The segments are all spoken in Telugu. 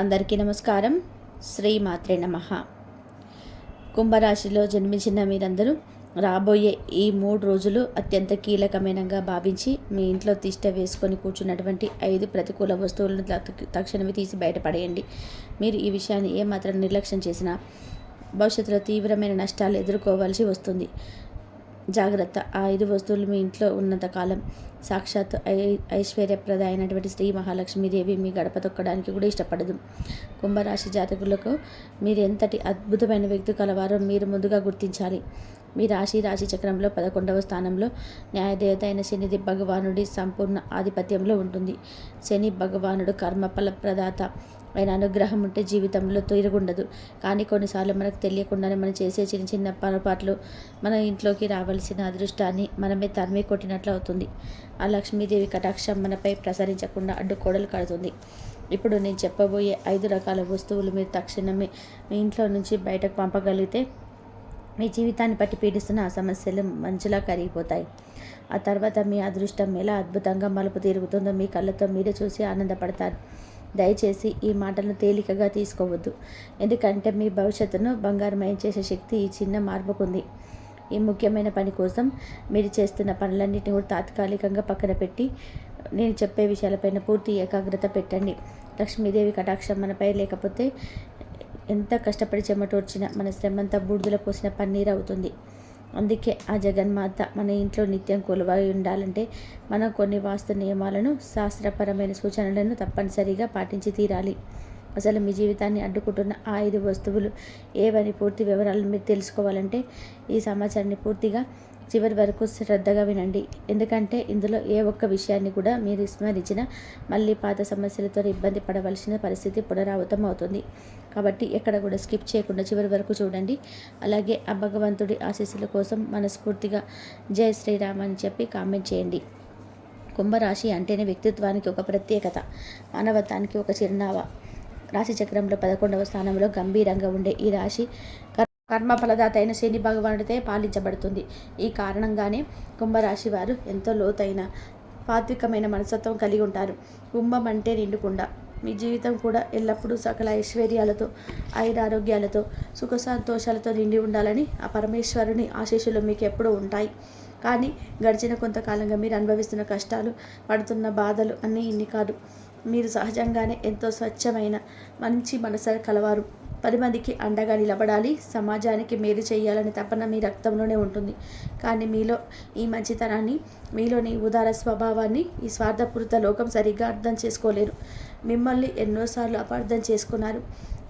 అందరికీ నమస్కారం. శ్రీ మాత్రే నమ. కుంభరాశిలో జన్మించిన మీరందరూ రాబోయే ఈ మూడు రోజులు అత్యంత కీలకమైనగా భావించి మీ ఇంట్లో తిష్ట వేసుకొని కూర్చున్నటువంటి ఐదు ప్రతికూల వస్తువులను తక్షణమే తీసి బయటపడేయండి. మీరు ఈ విషయాన్ని ఏమాత్రం నిర్లక్ష్యం చేసినా భవిష్యత్తులో తీవ్రమైన నష్టాలు ఎదుర్కోవాల్సి వస్తుంది. జాగ్రత్త. ఆ ఐదు వస్తువులు మీ ఇంట్లో ఉన్నంత కాలం సాక్షాత్ ఐ ఐశ్వర్యప్రద అయినటువంటి శ్రీ మహాలక్ష్మీదేవి మీ గడప తొక్కడానికి కూడా ఇష్టపడదు. కుంభరాశి జాతకులకు మీరు ఎంతటి అద్భుతమైన వ్యక్తి కలవారో మీరు ముందుగా గుర్తించాలి. మీ రాశి రాశి చక్రంలో పదకొండవ స్థానంలో న్యాయదేవత అయిన శనిది భగవానుడి సంపూర్ణ ఆధిపత్యంలో ఉంటుంది. శని భగవానుడు కర్మఫల ప్రదాత ఆయన అనుగ్రహం ఉంటే జీవితంలో తిరుగుండదు. కానీ కొన్నిసార్లు మనకు తెలియకుండానే మనం చేసే చిన్న చిన్న పొరపాట్లు మన ఇంట్లోకి రావాల్సిన అదృష్టాన్ని మనమే తరిమి కొట్టినట్లు అవుతుంది. ఆ లక్ష్మీదేవి కటాక్షం మనపై ప్రసరించకుండా అడ్డుకోడలు కడుతుంది. ఇప్పుడు నేను చెప్పబోయే ఐదు రకాల వస్తువులు మీరు తక్షణమే మీ ఇంట్లో నుంచి బయటకు పంపగలిగితే మీ జీవితాన్ని పట్టి పీడిస్తున్న ఆ సమస్యలు మంచులా కరిగిపోతాయి. ఆ తర్వాత మీ అదృష్టం ఎలా అద్భుతంగా మలుపు తిరుగుతుందో మీ కళ్ళతో మీరే చూసి ఆనందపడతారు. దయచేసి ఈ మాటలను తేలికగా తీసుకోవద్దు. ఎందుకంటే మీ భవిష్యత్తును బంగారమయం చేసే శక్తి ఈ చిన్న మార్పుకుంది. ఈ ముఖ్యమైన పని కోసం మీరు చేస్తున్న పనులన్నింటినీ కూడా తాత్కాలికంగా పక్కన పెట్టి నేను చెప్పే విషయాలపైన పూర్తి ఏకాగ్రత పెట్టండి. లక్ష్మీదేవి కటాక్షం మనపై లేకపోతే ఎంత కష్టపడి చెమటోడ్చినా మన శ్రమంతా బూడిదలో పోసిన పన్నీర్ అవుతుంది. అందుకే ఆ జగన్మాత మన ఇంట్లో నిత్యం కొలువై ఉండాలంటే మనం కొన్ని వాస్తు నియమాలను శాస్త్రపరమైన సూచనలను తప్పనిసరిగా పాటించి తీరాలి. అసలు మీ జీవితాన్ని అడ్డుకుంటున్న ఆ ఐదు వస్తువులు ఏవని పూర్తి వివరాలను మీరు తెలుసుకోవాలంటే ఈ సమాచారాన్ని పూర్తిగా చివరి వరకు శ్రద్ధగా వినండి. ఎందుకంటే ఇందులో ఏ ఒక్క విషయాన్ని కూడా మీరు విస్మరించినా మళ్ళీ పాత సమస్యలతో ఇబ్బంది పడవలసిన పరిస్థితి పునరావృతం అవుతుంది కాబట్టి ఎక్కడ కూడా స్కిప్ చేయకుండా చివరి వరకు చూడండి. అలాగే ఆ భగవంతుడి ఆశీస్సుల కోసం మనస్ఫూర్తిగా జై శ్రీరామ్ అని చెప్పి కామెంట్ చేయండి. కుంభరాశి అంటేనే వ్యక్తిత్వానికి ఒక ప్రత్యేకత మానవత్వానికి ఒక చిరునామా. రాశి చక్రంలో పదకొండవ స్థానంలో గంభీరంగా ఉండే ఈ రాశి కర్- కర్మ ఫలదాత అయిన శని భగవానుడితే పాలించబడుతుంది. ఈ కారణంగానే కుంభరాశి వారు ఎంతో లోతైన పాత్వికమైన మనస్తత్వం కలిగి ఉంటారు. కుంభం అంటే నిండుకుండా. మీ జీవితం కూడా ఎల్లప్పుడూ సకల ఐశ్వర్యాలతో ఆయురారోగ్యాలతో సుఖ సంతోషాలతో నిండి ఉండాలని ఆ పరమేశ్వరుని ఆశీస్సులు మీకు ఎప్పుడూ ఉంటాయి. కానీ గడిచిన కొంతకాలంగా మీరు అనుభవిస్తున్న కష్టాలు పడుతున్న బాధలు అన్నీ ఇన్ని కాదు. మీరు సహజంగానే ఎంతో స్వచ్ఛమైన మంచి మనసు కలవారు. పది మందికి అండగా నిలబడాలి సమాజానికి మేలు చేయాలని తపన మీ రక్తంలోనే ఉంటుంది. కానీ మీలో ఈ మంచితనాన్ని మీలోని ఉదార స్వభావాన్ని ఈ స్వార్థపూరిత లోకం సరిగ్గా అర్థం చేసుకోలేరు. మిమ్మల్ని ఎన్నోసార్లు అపార్థం చేసుకున్నారు.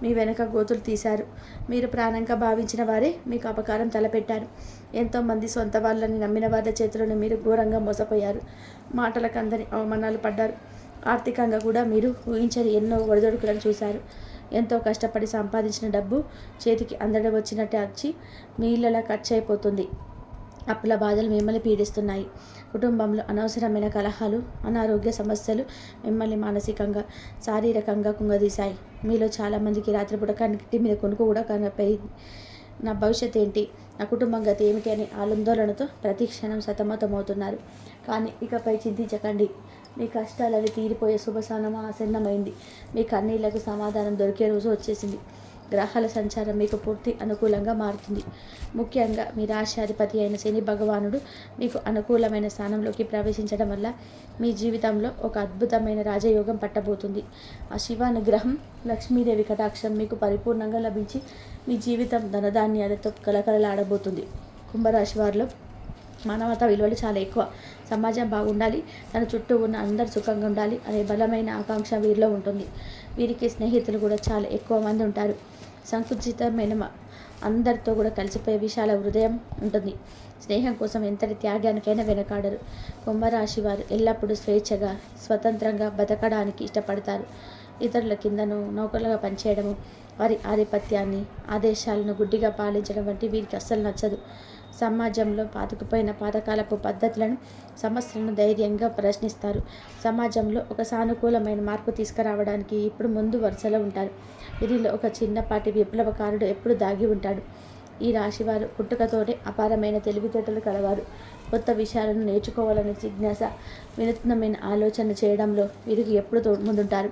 మీ వెనక గోతులు తీశారు. మీరు ప్రాణంగా భావించిన వారే మీకు అపకారం తలపెట్టారు. ఎంతోమంది సొంత వాళ్ళని నమ్మిన వాళ్ళ చేతులను మీరు ఘోరంగా మోసపోయారు. మాటలకు అందరి అవమానాలు పడ్డారు. ఆర్థికంగా కూడా మీరు ఊహించని ఎన్నో ఒడిదొడుకులను చూశారు. ఎంతో కష్టపడి సంపాదించిన డబ్బు చేతికి అందడం వచ్చినట్టే వచ్చి మీ ఇళ్ళలా ఖర్చు అయిపోతుంది. అప్పుల బాధలు మిమ్మల్ని పీడిస్తున్నాయి. కుటుంబంలో అనవసరమైన కలహాలు అనారోగ్య సమస్యలు మిమ్మల్ని మానసికంగా శారీరకంగా కుంగదీశాయి. మీలో చాలామందికి రాత్రిపూట కంటి మీద కొనుక్కు కూడా కనపోయింది నా భవిష్యత్ ఏంటి? నా కుటుంబం గతి ఏమిటి అని ఆందోళనతో ప్రతి క్షణం సతమతమవుతున్నారు. కానీ ఇకపై చింతించకండి. మీ కష్టాలవి తీరిపోయే శుభసానం ఆసన్నమైంది. మీ కన్నీళ్ళకు సమాధానం దొరికే రోజు వచ్చేసింది. గ్రహాల సంచారం మీకు పూర్తి అనుకూలంగా మారుతుంది. ముఖ్యంగా మీ రాశ్యాధిపతి అయిన శని భగవానుడు మీకు అనుకూలమైన స్థానంలోకి ప్రవేశించడం వల్ల మీ జీవితంలో ఒక అద్భుతమైన రాజయోగం పట్టబోతుంది. ఆ శివానుగ్రహం లక్ష్మీదేవి కటాక్షం మీకు పరిపూర్ణంగా లభించి మీ జీవితం ధనధాన్యాలతో కలకలలాడబోతుంది కుంభరాశి వారిలో మానవత విలువలు చాలా ఎక్కువ. సమాజం బాగుండాలి తన చుట్టూ ఉన్న అందరు సుఖంగా ఉండాలి అనే బలమైన ఆకాంక్ష వీరిలో ఉంటుంది. వీరికి స్నేహితులు కూడా చాలా ఎక్కువ మంది ఉంటారు. సంకుచితమైన అందరితో కూడా కలిసిపోయే విశాల హృదయం ఉంటుంది. స్నేహం కోసం ఎంతటి త్యాగానికైనా వెనకాడరు. కుంభరాశి వారు ఎల్లప్పుడూ స్వేచ్ఛగా స్వతంత్రంగా బతకడానికి ఇష్టపడతారు. ఇతరుల కిందను నౌకలుగా పనిచేయడము వారి ఆధిపత్యాన్ని ఆదేశాలను గుడ్డిగా పాలించడం వంటి వీరికి అస్సలు నచ్చదు. సమాజంలో పాతుకుపోయిన పాతకాలపు పద్ధతులను సమస్యలను ధైర్యంగా ప్రశ్నిస్తారు. సమాజంలో ఒక సానుకూలమైన మార్పు తీసుకురావడానికి ఇప్పుడు ముందు వరుసలో ఉంటారు. వీరిలో ఒక చిన్నపాటి విప్లవకారుడు ఎప్పుడు దాగి ఉంటాడు. ఈ రాశివారు పుట్టుకతోనే అపారమైన తెలివితేటలు కలవారు. కొత్త విషయాలను నేర్చుకోవాలనే జిజ్ఞాస వినూత్నమైన ఆలోచన చేయడంలో వీరికి ఎప్పుడు ముందుంటారు.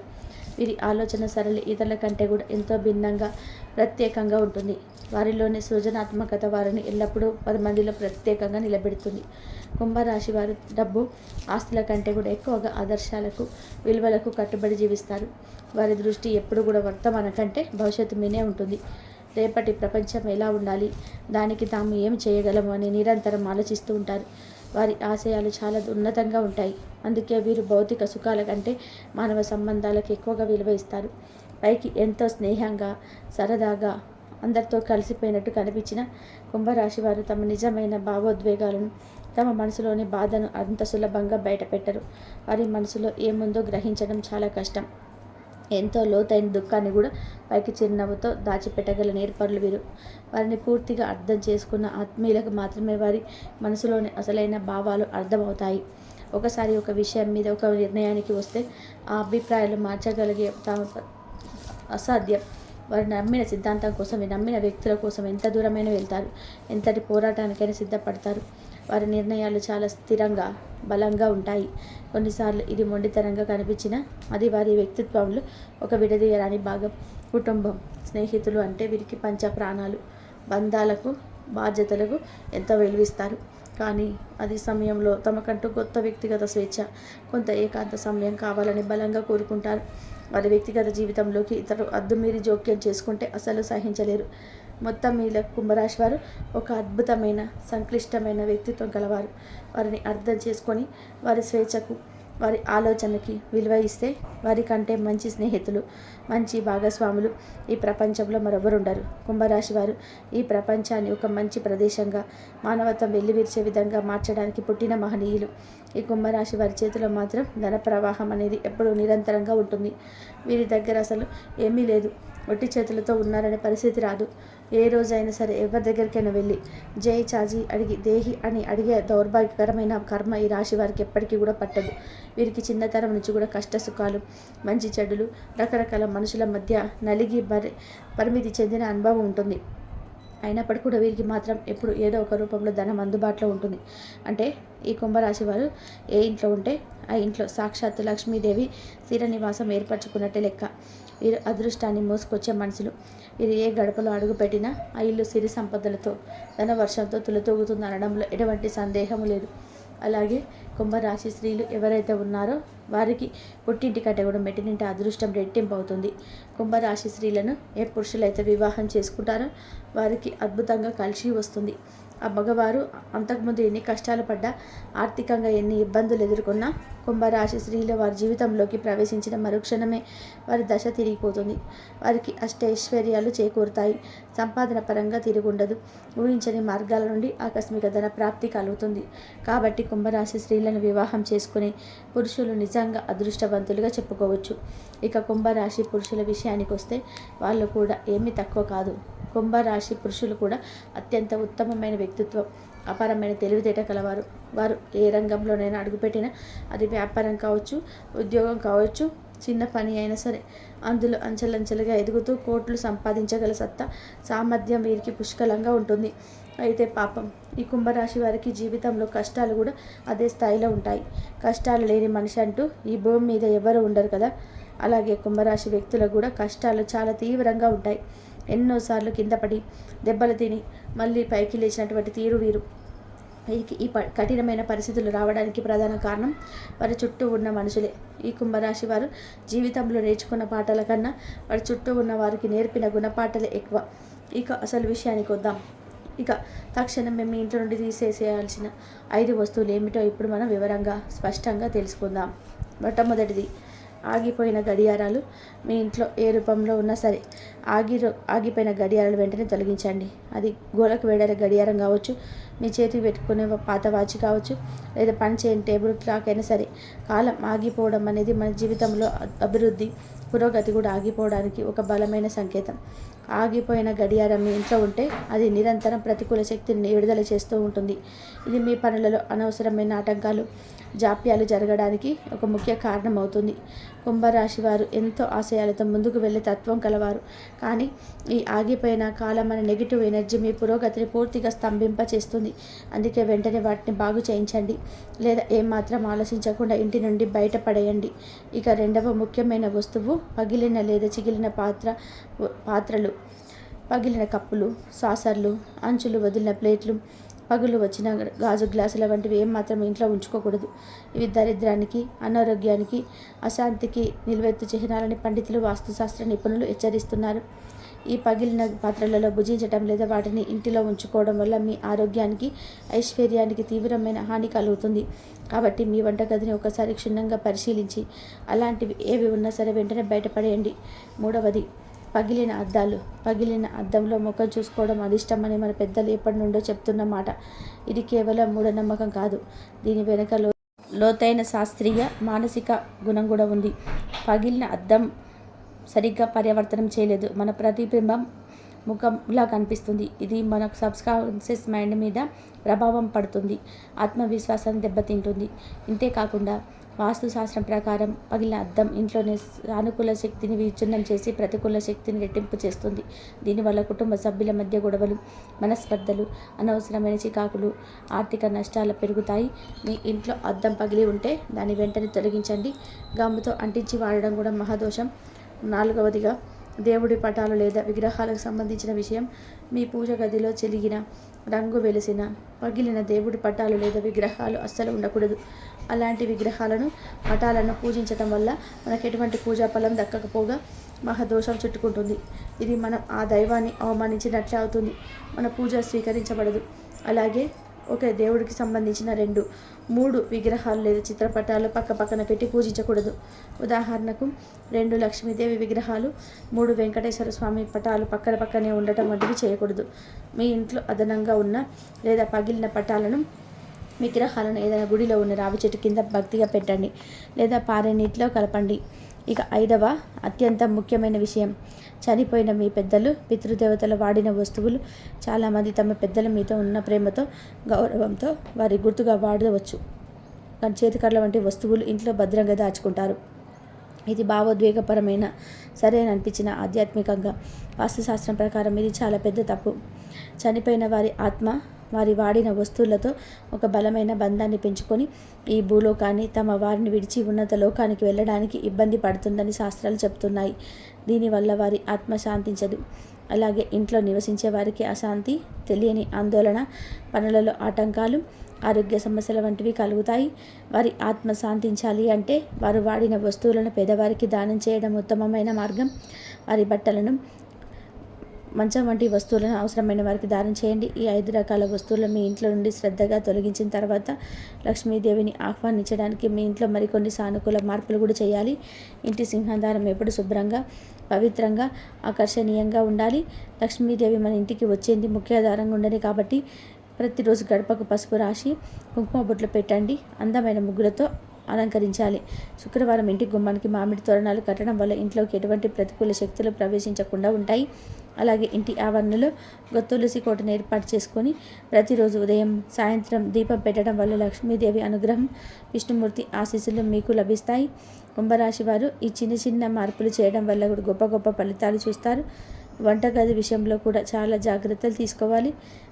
వీరి ఆలోచన సరళి ఇతరుల కంటే కూడా ఎంతో భిన్నంగా ప్రత్యేకంగా ఉంటుంది. వారిలోని సృజనాత్మకత వారిని ఎల్లప్పుడూ పది మందిలో ప్రత్యేకంగా నిలబెడుతుంది. కుంభరాశి వారు డబ్బు ఆస్తుల కంటే కూడా ఎక్కువగా ఆదర్శాలకు విలువలకు కట్టుబడి జీవిస్తారు. వారి దృష్టి ఎప్పుడు కూడా వర్తమానం కంటే భవిష్యత్తు మీనే ఉంటుంది. రేపటి ప్రపంచం ఎలా ఉండాలి? దానికి తాము ఏం చేయగలము అని నిరంతరం ఆలోచిస్తూ ఉంటారు. వారి ఆశయాలు చాలా ఉన్నతంగా ఉంటాయి. అందుకే వీరు భౌతిక సుఖాల కంటే మానవ సంబంధాలకు ఎక్కువగా విలువ ఇస్తారు. పైకి ఎంతో స్నేహంగా సరదాగా అందరితో కలిసిపోయినట్టు కనిపించిన కుంభరాశి వారు తమ నిజమైన భావోద్వేగాలను తమ మనసులోని బాధను అంత సులభంగా బయటపెట్టరు. వారి మనసులో ఏముందో గ్రహించడం చాలా కష్టం. ఎంతో లోతైన దుఃఖాన్ని కూడా పైకి చిరునవ్వుతో దాచిపెట్టగల నేర్పరులు వీరు. వారిని పూర్తిగా అర్థం చేసుకున్న ఆత్మీయులకు మాత్రమే వారి మనసులోని అసలైన భావాలు అర్థమవుతాయి. ఒకసారి ఒక విషయం మీద ఒక నిర్ణయానికి వస్తే ఆ అభిప్రాయాలు మార్చగలిగే తమ అసాధ్యం. వారు నమ్మిన సిద్ధాంతం కోసం నమ్మిన వ్యక్తుల కోసం ఎంత దూరమైన వెళ్తారు. ఎంతటి పోరాటానికైనా సిద్ధపడతారు. వారి నిర్ణయాలు చాలా స్థిరంగా బలంగా ఉంటాయి. కొన్నిసార్లు ఇది మొండితనంగా కనిపించిన అది వారి వ్యక్తిత్వంలో ఒక విడదీయరాని భాగం. కుటుంబం స్నేహితులు అంటే వీరికి పంచ ప్రాణాలు బంధాలకు బాధ్యతలకు ఎంతో విలువిస్తారు. కానీ అది సమయంలో తమకంటూ కొత్త వ్యక్తిగత స్వేచ్ఛ కొంత ఏకాంత సమయం కావాలని బలంగా కోరుకుంటారు. వారి వ్యక్తిగత జీవితంలోకి ఇతరు అద్దుమీరి జోక్యం చేసుకుంటే అసలు సహించలేరు. మొత్తం మీద కుంభరాశి వారు ఒక అద్భుతమైన సంక్లిష్టమైన వ్యక్తిత్వం కలవారు వారిని అర్థం చేసుకొని వారి స్వేచ్ఛకు వారి ఆలోచనకి విలువ ఇస్తే వారికంటే మంచి స్నేహితులు మంచి భాగస్వాములు ఈ ప్రపంచంలో మరొకరుండరు. కుంభరాశి వారు ఈ ప్రపంచాన్ని ఒక మంచి ప్రదేశంగా మానవత్వం వెల్లివిరిచే విధంగా మార్చడానికి పుట్టిన మహనీయులు. ఈ కుంభరాశి వారి చేతిలో మాత్రం ధన ప్రవాహం అనేది ఎప్పుడూ నిరంతరంగా ఉంటుంది. వీరి దగ్గర అసలు ఏమీ లేదు. ఒట్టి చేతులతో ఉన్నారనే పరిస్థితి రాదు. ఏ రోజైనా సరే ఎవరి దగ్గరికైనా వెళ్ళి జై చాజీ అడిగి దేహి అని అడిగే దౌర్భాగ్యకరమైన కర్మ ఈ రాశి వారికి ఎప్పటికీ కూడా పట్టదు. వీరికి చిన్నతరం నుంచి కూడా కష్ట సుఖాలు మంచి చెడులు రకరకాల మనుషుల మధ్య నలిగి పరి పరిమితి చెందిన అనుభవం ఉంటుంది. అయినప్పటికీ కూడా వీరికి మాత్రం ఎప్పుడు ఏదో ఒక రూపంలో ధనం అందుబాటులో ఉంటుంది. అంటే ఈ కుంభరాశి వారు ఏ ఇంట్లో ఉంటే ఆ ఇంట్లో సాక్షాత్తు లక్ష్మీదేవి స్థిర నివాసం ఏర్పరచుకున్నట్టే లెక్క. అదృష్టాన్ని మోసుకొచ్చే మనుషులు. వీరు ఏ గడపలో అడుగుపెట్టినా ఆ ఇల్లు సిరి సంపదలతో ధన వర్షంతో తులతూగుతుంది అనడంలో ఎటువంటి సందేహం లేదు. అలాగే కుంభరాశి స్త్రీలు ఎవరైతే ఉన్నారో వారికి పుట్టింటి కంటే కూడా మెట్టినింటి అదృష్టం రెట్టింపు అవుతుంది కుంభరాశి స్త్రీలను ఏ పురుషులైతే వివాహం చేసుకుంటారో వారికి అద్భుతంగా కలిసి వస్తుంది. ఆ మగవారు అంతకుముందు ఎన్ని కష్టాలు పడ్డా ఆర్థికంగా ఎన్ని ఇబ్బందులు ఎదుర్కొన్నా కుంభరాశి స్త్రీలు వారి జీవితంలోకి ప్రవేశించిన మరుక్షణమే వారి దశ తిరిగిపోతుంది. వారికి అష్టైశ్వర్యాలు చేకూరుతాయి. సంపాదన పరంగా తిరుగుండదు. ఊహించని మార్గాల నుండి ఆకస్మిక ధన ప్రాప్తి కలుగుతుంది. కాబట్టి కుంభరాశి స్త్రీలను వివాహం చేసుకునే పురుషులు నిజంగా అదృష్టవంతులుగా చెప్పుకోవచ్చు. ఇక కుంభరాశి పురుషుల విషయానికి వస్తే వాళ్ళు కూడా ఏమీ తక్కువ కాదు. కుంభరాశి పురుషులు కూడా అత్యంత ఉత్తమమైన వ్యక్తిత్వం అపారమైన తెలివితేట కలవారు. వారు ఏ రంగంలోనైనా అడుగుపెట్టినా అది వ్యాపారం కావచ్చు ఉద్యోగం కావచ్చు చిన్న పని అయినా సరే. అందులో అంచెలంచెలుగా ఎదుగుతూ కోట్లు సంపాదించగల సత్తా సామర్థ్యం వీరికి పుష్కలంగా ఉంటుంది. అయితే పాపం ఈ కుంభరాశి వారికి జీవితంలో కష్టాలు కూడా అదే స్థాయిలో ఉంటాయి. కష్టాలు లేని మనిషి అంటూ ఈ భూమి మీద ఎవరు ఉండరు కదా? అలాగే కుంభరాశి వ్యక్తులకు కూడా కష్టాలు చాలా తీవ్రంగా ఉంటాయి. ఎన్నోసార్లు కింద పడి దెబ్బలు తిని మళ్ళీ పైకి లేచినటువంటి తీరు వీరు. వీరికి ఈ ప కఠినమైన పరిస్థితులు రావడానికి ప్రధాన కారణం వారి చుట్టూ ఉన్న మనుషులే. ఈ కుంభరాశి వారు జీవితంలో నేర్చుకున్న పాటల కన్నా వారి చుట్టూ ఉన్న వారికి నేర్పిన గుణపాఠలే ఎక్కువ. ఇక అసలు విషయానికి వద్దాం. ఇక తక్షణం మేము మీ ఇంట్లో నుండి తీసేసేయాల్సిన ఐదు వస్తువులు ఏమిటో ఇప్పుడు మనం వివరంగా స్పష్టంగా తెలుసుకుందాం. మొట్టమొదటిది ఆగిపోయిన గడియారాలు మీ ఇంట్లో ఏ రూపంలో ఉన్నా సరే ఆగి ఆగిపోయిన గడియారాలు వెంటనే తొలగించండి. అది గోడకు వేడర గడియారం కావచ్చు మీ చేతికి పెట్టుకునే పాత వాచి కావచ్చు లేదా పని చేయని టేబుల్ క్లాక్ అయినా సరే కాలం ఆగిపోవడం అనేది మన జీవితంలో అభివృద్ధి పురోగతి కూడా ఆగిపోవడానికి ఒక బలమైన సంకేతం. ఆగిపోయిన గడియారం మీ ఇంట్లో ఉంటే అది నిరంతరం ప్రతికూల శక్తిని విడుదల చేస్తూ ఉంటుంది. ఇది మీ పనులలో అనవసరమైన ఆటంకాలు జాప్యాలు జరగడానికి ఒక ముఖ్య కారణం అవుతుంది కుంభరాశి వారు ఎంతో ఆశయాలతో ముందుకు వెళ్ళే తత్వం కలవారు. కానీ ఈ ఆగిపోయిన కాలం అనే నెగిటివ్ ఎనర్జీ మీ పురోగతిని పూర్తిగా స్తంభింప చేస్తుంది అందుకే వెంటనే వాటిని బాగు చేయించండి. లేదా ఏమాత్రం ఆలోచించకుండా ఇంటి నుండి బయటపడేయండి. ఇక రెండవ ముఖ్యమైన వస్తువు పగిలిన లేదా చిగిలిన పాత్ర పాత్రలు. పగిలిన కప్పులు సాసర్లు అంచులు వదిలిన ప్లేట్లు పగులు వచ్చిన గాజు గ్లాసుల వంటివి ఏం మాత్రం ఇంట్లో ఉంచుకోకూడదు. ఇవి దరిద్రానికి అనారోగ్యానికి అశాంతికి నిలువెత్తు చిహ్నాలని పండితులు వాస్తుశాస్త్ర నిపుణులు హెచ్చరిస్తున్నారు. ఈ పగిలిన పాత్రలలో భుజించటం లేదా వాటిని ఇంటిలో ఉంచుకోవడం వల్ల మీ ఆరోగ్యానికి ఐశ్వర్యానికి తీవ్రమైన హాని కలుగుతుంది. కాబట్టి మీ వంటగదిని ఒకసారి క్షుణ్ణంగా పరిశీలించి అలాంటివి ఏవి ఉన్నా సరే వెంటనే బయటపడేయండి. మూడవది పగిలిన అద్దాలు పగిలిన అద్దంలో ముఖం చూసుకోవడం అదిష్టమని మన పెద్దలు ఎప్పటి నుండో చెప్తున్న మాట. ఇది కేవలం మూఢనమ్మకం కాదు. దీని వెనుక లోతైన శాస్త్రీయ మానసిక గుణం కూడా ఉంది. పగిలిన అద్దం సరిగ్గా పర్యావర్తనం చేయలేదు. మన ప్రతిబింబం ముఖంలా కనిపిస్తుంది. ఇది మన సబ్స్కాన్షియస్ మైండ్ మీద ప్రభావం పడుతుంది. ఆత్మవిశ్వాసాన్ని దెబ్బతింటుంది. ఇంతేకాకుండా వాస్తుశాస్త్రం ప్రకారం పగిలిన అద్దం ఇంట్లోనే సానుకూల శక్తిని విచ్ఛిన్నం చేసి ప్రతికూల శక్తిని రెట్టింపు చేస్తుంది. దీనివల్ల కుటుంబ సభ్యుల మధ్య గొడవలు మనస్పర్ధలు అనవసరమైన చికాకులు ఆర్థిక నష్టాలు పెరుగుతాయి. మీ ఇంట్లో అద్దం పగిలి ఉంటే దాన్ని వెంటనే తొలగించండి. గమ్ముతో అంటించి వాడడం కూడా మహాదోషం. నాలుగవదిగా దేవుడి పటాలు లేదా విగ్రహాలకు సంబంధించిన విషయం. మీ పూజ గదిలో చెలిగిన రంగు వెలిసిన పగిలిన దేవుడి పటాలు లేదా విగ్రహాలు అస్సలు ఉండకూడదు. అలాంటి విగ్రహాలను పటాలను పూజించటం వల్ల మనకు ఎటువంటి పూజా ఫలం దక్కకపోగా మహదోషం చుట్టుకుంటుంది. ఇది మనం ఆ దైవాన్ని అవమానించినట్లే అవుతుంది. మన పూజ స్వీకరించబడదు. అలాగే ఒక దేవుడికి సంబంధించిన రెండు మూడు విగ్రహాలు లేదా చిత్రపటాలు పక్క పక్కన పెట్టి పూజించకూడదు. ఉదాహరణకు రెండు లక్ష్మీదేవి విగ్రహాలు మూడు వెంకటేశ్వర స్వామి పటాలు పక్కన పక్కనే ఉండటం వంటివి చేయకూడదు. మీ ఇంట్లో అదనంగా ఉన్న లేదా పగిలిన పటాలను విగ్రహాలను ఏదైనా గుడిలో ఉన్న రావి చెట్టు కింద భక్తిగా పెట్టండి లేదా పారే నీటిలో కలపండి. ఇక ఐదవ అత్యంత ముఖ్యమైన విషయం. చనిపోయిన మీ పెద్దలు పితృదేవతలు వాడిన వస్తువులు చాలామంది తమ పెద్దల మీతో ఉన్న ప్రేమతో గౌరవంతో వారి గుర్తుగా వాడవచ్చు. కానీ చేతికర్ల వంటి వస్తువులు ఇంట్లో భద్రంగా దాచుకుంటారు. ఇది భావోద్వేగపరమైన సరైన అనిపించిన ఆధ్యాత్మికంగా వాస్తుశాస్త్రం ప్రకారం ఇది చాలా పెద్ద తప్పు. చనిపోయిన వారి ఆత్మ వారి వాడిన వస్తువులతో ఒక బలమైన బంధాన్ని పెంచుకొని ఈ భూలోకాన్ని తమ వారిని విడిచి ఉన్నత లోకానికి వెళ్ళడానికి ఇబ్బంది పడుతుందని శాస్త్రాలు చెప్తున్నాయి. దీనివల్ల వారి ఆత్మ శాంతించదు. అలాగే ఇంట్లో నివసించే వారికి అశాంతి తెలియని ఆందోళన పనులలో ఆటంకాలు ఆరోగ్య సమస్యల వంటివి కలుగుతాయి. వారి ఆత్మ శాంతించాలి అంటే వారు వాడిన వస్తువులను పేదవారికి దానం చేయడం ఉత్తమమైన మార్గం. వారి బట్టలను మంచం వంటి వస్తువులను అవసరమైన వారికి దానం చేయండి. ఈ ఐదు రకాల వస్తువులను మీ ఇంట్లో నుండి శ్రద్ధగా తొలగించిన తర్వాత లక్ష్మీదేవిని ఆహ్వానించడానికి మీ ఇంట్లో మరికొన్ని సానుకూల మార్పులు కూడా చేయాలి. ఇంటి సింహాధారం ఎప్పుడు శుభ్రంగా పవిత్రంగా ఆకర్షణీయంగా ఉండాలి. లక్ష్మీదేవి మన ఇంటికి వచ్చేది ముఖ్య ఆధారంగా ఉండని కాబట్టి ప్రతిరోజు గడపకు పసుపు రాసి కుంకుమ బొట్లు పెట్టండి. అందమైన ముగ్గులతో అలంకరించాలి. శుక్రవారం ఇంటి గుమ్మానికి మామిడి తోరణాలు కట్టడం వల్ల ఇంట్లోకి ఎటువంటి ప్రతికూల శక్తులు ప్రవేశించకుండా ఉంటాయి. అలాగే ఇంటి ఆవరణలో గొత్తులసి తులసి కోటను ఏర్పాటు చేసుకొని ప్రతిరోజు ఉదయం సాయంత్రం దీపం పెట్టడం వల్ల లక్ష్మీదేవి అనుగ్రహం విష్ణుమూర్తి ఆశీస్సులు మీకు లభిస్తాయి. కుంభరాశి వారు ఈ చిన్న చిన్న మార్పులు చేయడం వల్ల కూడా గొప్ప గొప్ప ఫలితాలు చూస్తారు. వంటగది విషయంలో కూడా చాలా జాగ్రత్తలు తీసుకోవాలి.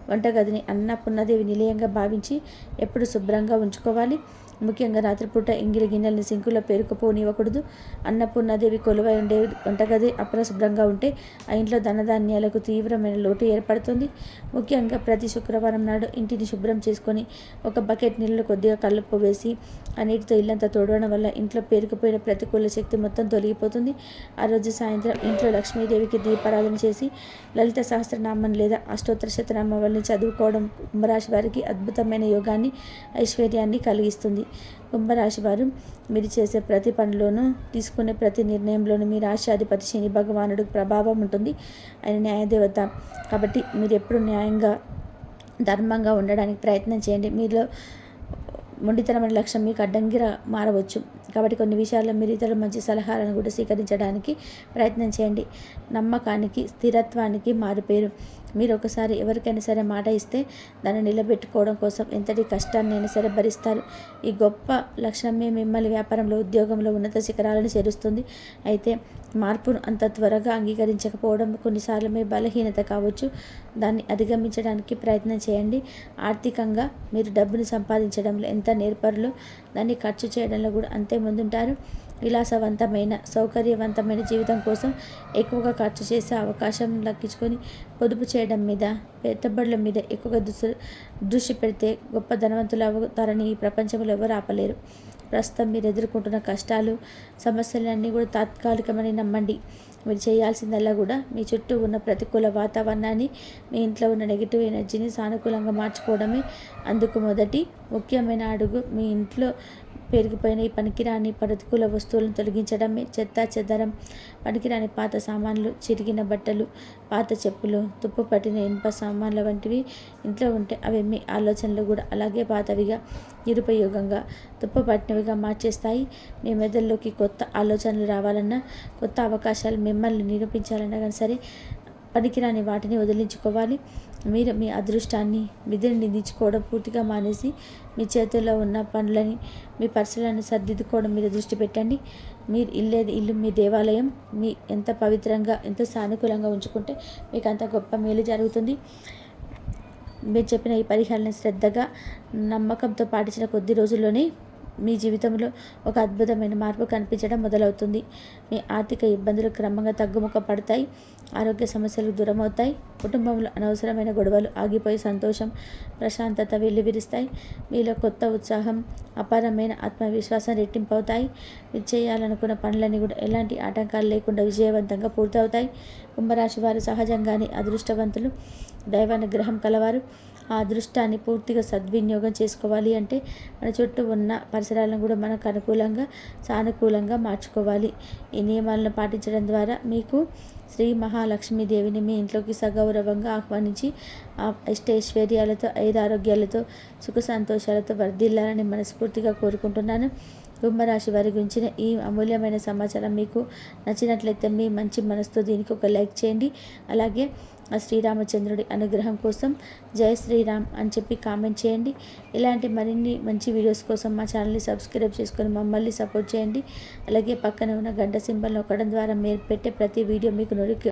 వంటగదిని అన్నపూర్ణదేవి నిలయంగా భావించి ఎప్పుడు శుభ్రంగా ఉంచుకోవాలి. ముఖ్యంగా రాత్రిపూట ఇంగిలి గిన్నెలను సింకులో పేరుకుపోనివ్వకూడదు. అన్నపూర్ణాదేవి కొలువై ఉండే వంటగది అపరిశుభ్రంగా ఉంటే ఆ ఇంట్లో ధనధాన్యాలకు తీవ్రమైన లోటు ఏర్పడుతుంది. ముఖ్యంగా ప్రతి శుక్రవారం నాడు ఇంటిని శుభ్రం చేసుకొని ఒక బకెట్ నీళ్ళు కొద్దిగా కలుపు వేసి ఆ నీటితో ఇల్లంతా తోడవడం వల్ల ఇంట్లో పేరుకుపోయిన ప్రతికూల శక్తి మొత్తం తొలగిపోతుంది. ఆ రోజు సాయంత్రం ఇంట్లో లక్ష్మీదేవికి దీపారాధన చేసి లలిత సహస్రనామం లేదా అష్టోత్తర శతనామావళిని చదువుకోవడం కుంభరాశి వారికి అద్భుతమైన యోగాన్ని ఐశ్వర్యాన్ని కలిగిస్తుంది. కుంభరాశి వారు మీరు చేసే ప్రతి పనిలోనూ తీసుకునే ప్రతి నిర్ణయంలోనూ మీ రాశ్యాధిపతి శని భగవానుడు ప్రభావం ఉంటుంది. ఆయన న్యాయదేవత. కాబట్టి మీరు ఎప్పుడు న్యాయంగా ధర్మంగా ఉండడానికి ప్రయత్నం చేయండి. మీలో మొండితనమైన లక్ష్యం మీకు అడ్డంగిర మారవచ్చు. కాబట్టి కొన్ని విషయాల్లో మీరు ఇతరుల మంచి సలహాలను కూడా స్వీకరించడానికి ప్రయత్నం చేయండి. నమ్మకానికి స్థిరత్వానికి మారుపేరు. మీరు ఒకసారి ఎవరికైనా సరే మాట ఇస్తే దాన్ని నిలబెట్టుకోవడం కోసం ఎంతటి కష్టాన్నైనా సరే భరిస్తారు. ఈ గొప్ప లక్షణమే మిమ్మల్ని వ్యాపారంలో ఉద్యోగంలో ఉన్నత శిఖరాలను చేరుస్తుంది. అయితే మార్పును అంత త్వరగా అంగీకరించకపోవడం కొన్నిసార్లు మీ బలహీనత కావచ్చు. దాన్ని అధిగమించడానికి ప్రయత్నం చేయండి. ఆర్థికంగా మీరు డబ్బును సంపాదించడంలో ఎంత నేర్పరులో దాన్ని ఖర్చు చేయడంలో కూడా అంతే ముందుంటారు. విలాసవంతమైన సౌకర్యవంతమైన జీవితం కోసం ఎక్కువగా ఖర్చు చేసే అవకాశం లక్కించుకొని పొదుపు చేయడం మీద పెట్టుబడుల మీద ఎక్కువగా దృష్టి దృష్టి పెడితే గొప్ప ధనవంతులు అవుతారని ఈ ప్రపంచంలో ఎవరు ఆపలేరు. ప్రస్తుతం మీరు ఎదుర్కొంటున్న కష్టాలు సమస్యలన్నీ కూడా తాత్కాలికమని నమ్మండి. మీరు చేయాల్సిందల్లా కూడా మీ చుట్టూ ఉన్న ప్రతికూల వాతావరణాన్ని మీ ఇంట్లో ఉన్న నెగిటివ్ ఎనర్జీని సానుకూలంగా మార్చుకోవడమే అందుకు మొదటి ముఖ్యమైన అడుగు మీ ఇంట్లో పెరిగిపోయిన ఈ పనికిరాని ప్రతికూల వస్తువులను తొలగించడమే. చెత్త చెదరం పనికిరాని పాత సామాన్లు చిరిగిన బట్టలు పాత చెప్పులు తుప్పు పట్టిన ఇనుప సామాన్ల వంటివి ఇంట్లో ఉంటే అవి మీ ఆలోచనలు కూడా అలాగే పాతవిగా నిరుపయోగంగా తుప్పు పట్టినవిగా మార్చేస్తాయి. మీ మెదడులోకి కొత్త ఆలోచనలు రావాలన్నా కొత్త అవకాశాలు మిమ్మల్ని నిరూపించాలన్నా కానీ సరే పనికిరాని వాటిని వదిలించుకోవాలి. మీరు మీ అదృష్టాన్ని విధిని నిందించుకోవడం పూర్తిగా మానేసి మీ చేతుల్లో ఉన్న పనులని మీ పరిసరాలను సర్దిద్దుకోవడం మీద దృష్టి పెట్టండి. మీరు ఇల్లేది ఇల్లు మీ దేవాలయం. మీ ఎంత పవిత్రంగా ఎంత సానుకూలంగా ఉంచుకుంటే మీకు అంత గొప్ప మేలు జరుగుతుంది. మీరు చెప్పిన ఈ పరిహారాన్ని శ్రద్ధగా నమ్మకంతో పాటించిన కొద్ది రోజుల్లోనే మీ జీవితంలో ఒక అద్భుతమైన మార్పు కనిపించడం మొదలవుతుంది. మీ ఆర్థిక ఇబ్బందులు క్రమంగా తగ్గుముఖ పడతాయి. ఆరోగ్య సమస్యలు దూరమవుతాయి. కుటుంబంలో అనవసరమైన గొడవలు ఆగిపోయి సంతోషం ప్రశాంతత వెల్లివిరుస్తాయి. మీలో కొత్త ఉత్సాహం అపారమైన ఆత్మవిశ్వాసం రెట్టింపవుతాయి. మీరు చేయాలనుకున్న పనులన్నీ కూడా ఎలాంటి ఆటంకాలు లేకుండా విజయవంతంగా పూర్తవుతాయి. కుంభరాశి వారు సహజంగానే అదృష్టవంతులు. దైవానుగ్రహం కలవారు. ఆ అదృష్టాన్ని పూర్తిగా సద్వినియోగం చేసుకోవాలి అంటే మన చుట్టూ ఉన్న పరిసరాలను కూడా మనకు అనుకూలంగా సానుకూలంగా మార్చుకోవాలి. ఈ నియమాలను పాటించడం ద్వారా మీకు శ్రీ మహాలక్ష్మీదేవిని మీ ఇంట్లోకి సగౌరవంగా ఆహ్వానించి ఆ ఇష్టైశ్వర్యాలతో ఐదు ఆరోగ్యాలతో సుఖ సంతోషాలతో వర్ధిల్లాలని మనస్ఫూర్తిగా కోరుకుంటున్నాను. కుంభరాశి వారి గురించిన ఈ అమూల్యమైన సమాచారం మీకు నచ్చినట్లయితే మీ మంచి మనసుతో దీనికి ఒక లైక్ చేయండి. అలాగే ఆ శ్రీరామచంద్రుడి అనుగ్రహం కోసం జై శ్రీరామ్ అని చెప్పి కామెంట్ చేయండి. ఇలాంటి మరిన్ని మంచి వీడియోస్ కోసం మా ఛానల్ని సబ్స్క్రైబ్ చేసుకొని మమ్మల్ని సపోర్ట్ చేయండి. అలాగే పక్కన ఉన్న గంట సింబల్ నొక్కడం ద్వారా మీరు పెట్టే ప్రతి వీడియో మీకు నొరికి